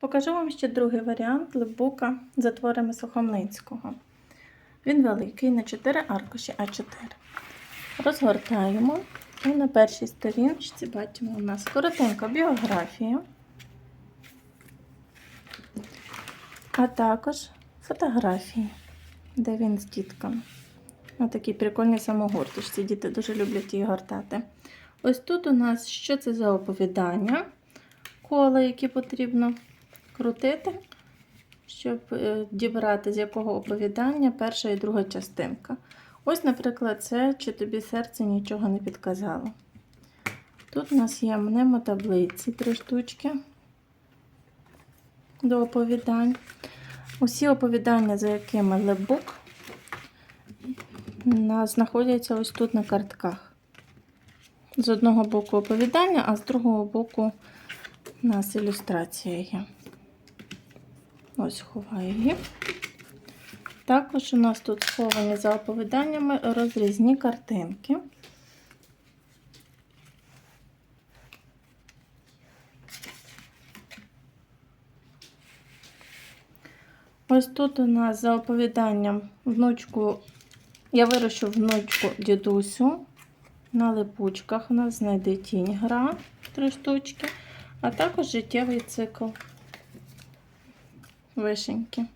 Покажу вам ще другий варіант лебука за творами Сухомлинського. Він великий на 4 аркуші А4. Розгортаємо і на першій сторінці бачимо у нас коротенька біографія, а також фотографії, де він з дітками. Ось такі прикольні самогорточці. Діти дуже люблять її гортати. Ось тут у нас що це за оповідання, кола, які потрібно крутити, щоб е, дібрати, з якого оповідання перша і друга частинка. Ось, наприклад, це чи тобі серце нічого не підказало. Тут у нас є мнемотаблиці, три штучки до оповідань. Усі оповідання, за якими лебук, знаходяться ось тут на картках. З одного боку оповідання, а з другого боку у нас ілюстрація є. Ось ховаю її. Також у нас тут сховані за оповіданнями розрізні картинки. Ось тут у нас за оповіданням внучку, я вирощу внучку дідусю. На липучках у нас знайде тінь гра, три штучки, а також життєвий цикл вишеньки.